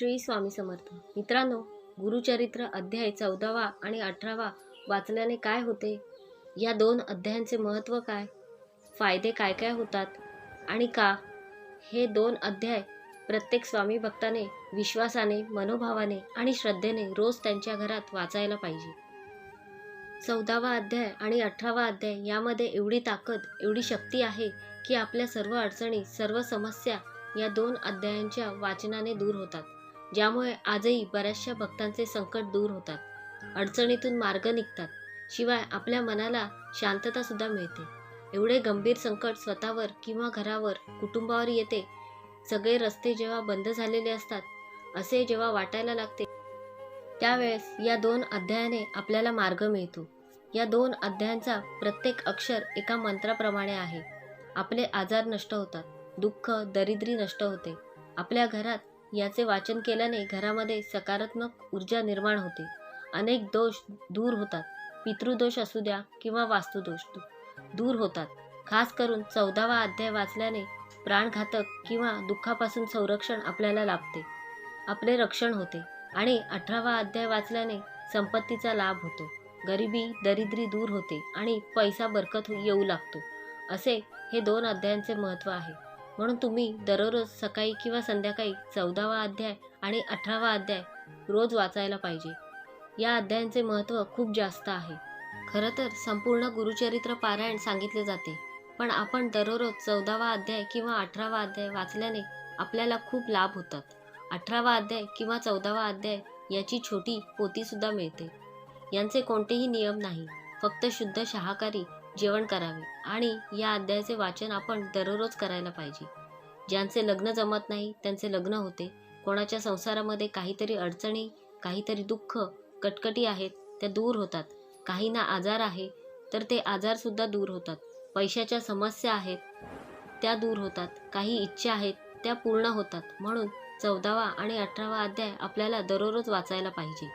श्री स्वामी समर्थ. मित्रांनो गुरुचरित्र अध्याय चौदावा आणि अठरावा वाचल्याने काय होते? या दोन अध्यायांचे महत्त्व काय? फायदे काय काय होतात? आणि का? हे दोन अध्याय प्रत्येक स्वामी भक्ताने विश्वासाने मनोभावाने आणि श्रद्धेने रोज त्यांच्या घरात वाचायला पाहिजे. चौदावा अध्याय आणि अठरावा अध्याय यामध्ये एवढी ताकद एवढी शक्ती आहे की आपल्या सर्व अडचणी सर्व समस्या या दोन अध्यायांच्या वाचनाने दूर होतात. ज्यामुळे आजही बऱ्याचशा भक्तांचे संकट दूर होतात. अडचणीतून मार्ग निघतात. शिवाय आपल्या मनाला शांतता सुद्धा मिळते. एवढे गंभीर संकट स्वतःवर किंवा घरावर कुटुंबावर येते. सगळे रस्ते जेव्हा बंद झालेले असतात असे जेव्हा वाटायला लागते त्यावेळेस या दोन अध्यायाने आपल्याला मार्ग मिळतो. या दोन अध्यायांचा प्रत्येक अक्षर एका मंत्राप्रमाणे आहे. आपले आजार नष्ट होतात. दुःख दरिद्री नष्ट होते. आपल्या घरात याचे वाचन केल्याने घरामध्ये सकारात्मक ऊर्जा निर्माण होते. अनेक दोष दूर होतात. पितृदोष असू द्या किंवा वास्तुदोष दूर होतात. खास करून चौदावा अध्याय वाचल्याने प्राणघातक किंवा दुःखापासून संरक्षण आपल्याला लाभते. आपले रक्षण होते आणि अठरावा अध्याय वाचल्याने संपत्तीचा लाभ होतो. गरिबी दरिद्री दूर होते आणि पैसा बरकत येऊ लागतो. असे हे दोन अध्यायांचे महत्त्व आहे. म्हणून तुम्ही दररोज सकाळी किंवा संध्याकाळी चौदावा अध्याय आणि अठरावा अध्याय रोज वाचायला पाहिजे. या अध्यायांचे महत्त्व खूप जास्त आहे. खरं तर संपूर्ण गुरुचरित्र पारायण सांगितले जाते. पण आपण दररोज चौदावा अध्याय किंवा अठरावा अध्याय वाचल्याने आपल्याला खूप लाभ होतात. अठरावा अध्याय किंवा चौदावा अध्याय याची छोटी पोतीसुद्धा मिळते. यांचे कोणतेही नियम नाही. फक्त शुद्ध शाकाहारी जेवण करावे आणि या अध्यायाचे वाचन आपण दररोज करायला पाहिजे. ज्यांचे लग्न जमत नाही त्यांचे लग्न होते. कोणाच्या संसारामध्ये काहीतरी अडचणी काहीतरी दुःख कटकटी आहेत त्या दूर होतात. काहींना आजार आहे तर ते आजारसुद्धा दूर होतात. पैशाच्या समस्या आहेत त्या दूर होतात. काही इच्छा आहेत त्या पूर्ण होतात. म्हणून चौदावा आणि अठरावा अध्याय आपल्याला दररोज वाचायला पाहिजे.